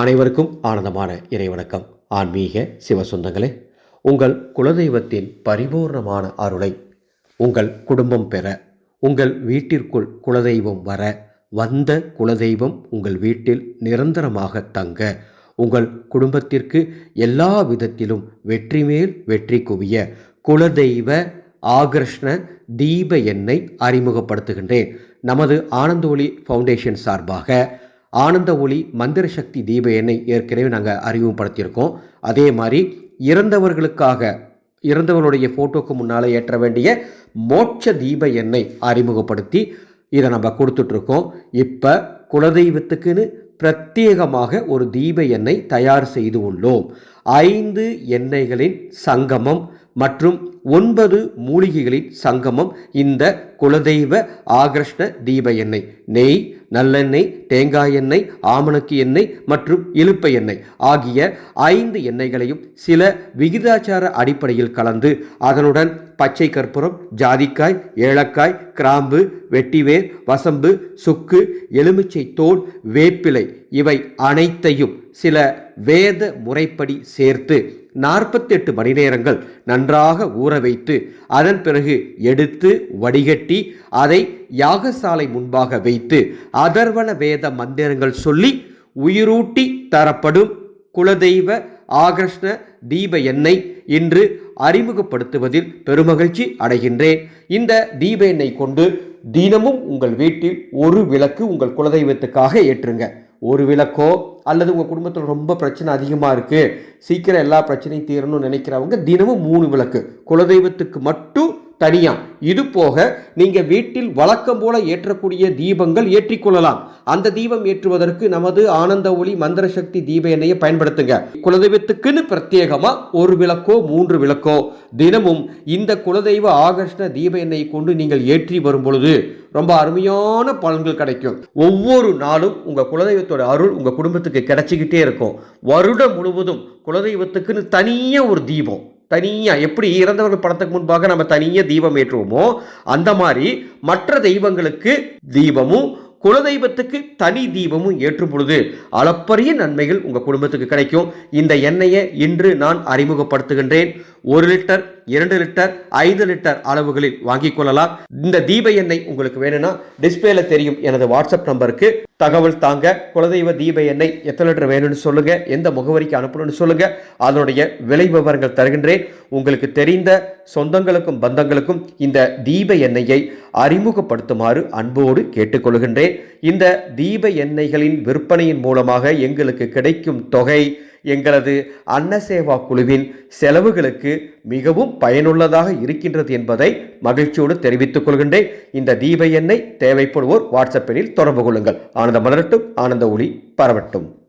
அனைவருக்கும் ஆனந்தமான இறைவணக்கம். ஆன்மீக சிவ சொந்தங்களே உங்கள் குலதெய்வத்தின் பரிபூர்ணமான அருளை உங்கள் குடும்பம் பெற உங்கள் வீட்டிற்குள் குலதெய்வம் வர வந்த குலதெய்வம் உங்கள் வீட்டில் நிரந்தரமாக தங்க உங்கள் குடும்பத்திற்கு எல்லா விதத்திலும் வெற்றி மேல் வெற்றி குவிய குலதெய்வ ஆகர்ஷ்ண தீப எண்ணை அறிமுகப்படுத்துகின்றேன். நமது ஆனந்தோலி ஃபவுண்டேஷன் சார்பாக ஆனந்த ஒளி மந்திர சக்தி தீப எண்ணெய் ஏற்கனவே நாங்கள் அறிமுகப்படுத்தியிருக்கோம். அதே மாதிரி இறந்தவர்களுக்காக இறந்தவர்களுடைய ஃபோட்டோக்கு முன்னால் ஏற்ற வேண்டிய மோட்ச தீப எண்ணெய் அறிமுகப்படுத்தி இதை நம்ம கொடுத்துட்ருக்கோம். இப்போ குலதெய்வத்துக்குன்னு பிரத்யேகமாக ஒரு தீப எண்ணெய் தயார் செய்து உள்ளோம். ஐந்து எண்ணெய்களின் சங்கமம் மற்றும் ஒன்பது மூலிகைகளின் சங்கமம் இந்த குலதெய்வ ஆகிருஷ்ண தீப எண்ணெய். நெய் நல்லெண்ணெய் தேங்காய் எண்ணெய் ஆமணக்கு எண்ணெய் மற்றும் இலுப்ப எண்ணெய் ஆகிய ஐந்து எண்ணெய்களையும் சில விகிதாச்சார அடிப்படையில் கலந்து அதனுடன் பச்சை கற்பூரம் ஜாதிக்காய் ஏலக்காய் கிராம்பு வெட்டிவேர் வசம்பு சுக்கு எலுமிச்சை தோல் வேப்பிலை இவை அனைத்தையும் சில வேத முறைப்படி சேர்த்து நாற்பத்தெட்டு மணி நேரங்கள் நன்றாக ஊற வைத்து அதன் பிறகு எடுத்து வடிகட்டி அதை யாகசாலை முன்பாக வைத்து அதர்வன வேத மந்திரங்கள் சொல்லி உயிரூட்டி தரப்படும் குலதெய்வ ஆகர்ஷ்ண தீப எண்ணெய் இன்று அறிமுகப்படுத்துவதில் பெருமகிழ்ச்சி அடைகின்றேன். இந்த தீப எண்ணெய் கொண்டு தினமும் உங்கள் வீட்டில் ஒரு விளக்கு உங்கள் குலதெய்வத்துக்காக ஏற்றுங்க. ஒரு விளக்கோ அல்லது உங்கள் குடும்பத்தில் ரொம்ப பிரச்சனை அதிகமாக இருக்குது சீக்கிரம் எல்லா பிரச்சனையும் தீரணும்னு நினைக்கிறவங்க தினமும் மூணு விளக்கு. குலதெய்வத்துக்கு மட்டும் தனியாக இது போக நீங்கள் வீட்டில் வழக்கம் போல ஏற்றக்கூடிய தீபங்கள் ஏற்றிக்கொள்ளலாம் அந்த தீபம் ஏற்றுவதற்கு நமது ஆனந்த ஒளி மந்திர சக்தி தீப எண்ணெயை பயன்படுத்துங்க. குலதெய்வத்துக்குன்னு பிரத்யேகமாக ஒரு விளக்கோ மூன்று விளக்கோ. தினமும் இந்த குலதெய்வ ஆகர்ஷ்ண தீப எண்ணெயை கொண்டு நீங்கள் ஏற்றி வரும் பொழுது ரொம்ப அருமையான பலன்கள் கிடைக்கும். ஒவ்வொரு நாளும் உங்கள் குலதெய்வத்தோட அருள் உங்கள் குடும்பத்துக்கு கிடைச்சிக்கிட்டே இருக்கும். வருடம் முழுவதும் குலதெய்வத்துக்குன்னு தனியாக ஒரு தீபம். தனியாக எப்படி இறந்தவர்கள் படத்துக்கு முன்பாக நம்ம தனியாக தீபம் ஏற்றுவோமோ அந்த மாதிரி மற்ற தெய்வங்களுக்கு தீபமும் குலதெய்வத்துக்கு தனி தீபமும் ஏற்றும் பொழுது அளப்பரிய நன்மைகள் உங்கள் குடும்பத்துக்கு கிடைக்கும். இந்த எண்ணெயை இன்று நான் அறிமுகப்படுத்துகின்றேன். ஒரு லிட்டர் இரண்டு லிட்டர் ஐந்து லிட்டர் அளவுகளில் வாங்கிக் கொள்ளலாம். இந்த தீப எண்ணெய் உங்களுக்கு வேணும்னா டிஸ்பிளேல தெரியும் எனது வாட்ஸ்அப் நம்பருக்கு. தகவல் தாங்க குலதெய்வ தீப எண்ணெய் எத்தனை லிட்டர் வேணும்னு சொல்லுங்க எந்த முகவரிக்கு அனுப்பணும்னு சொல்லுங்க அதனுடைய விலை விவரங்கள் தருகின்றேன். உங்களுக்கு தெரிந்த சொந்தங்களுக்கும் பந்தங்களுக்கும் இந்த தீப எண்ணெயை அறிமுகப்படுத்துமாறு அன்போடு கேட்டுக்கொள்கின்றேன். இந்த தீப எண்ணெய்களின் விற்பனையின் மூலமாக எங்களுக்கு கிடைக்கும் தொகை எங்களது அன்னசேவா குழுவின் செலவுகளுக்கு மிகவும் பயனுள்ளதாக இருக்கின்றது என்பதை மகிழ்ச்சியோடு தெரிவித்துக் கொள்கின்றேன். இந்த தீப எண்ணெய் தேவைப்படுவோர் வாட்ஸ்அப்பில் தொடர்பு கொள்ளுங்கள். ஆனந்த மலரட்டும் ஆனந்த ஒளி பரவட்டும்.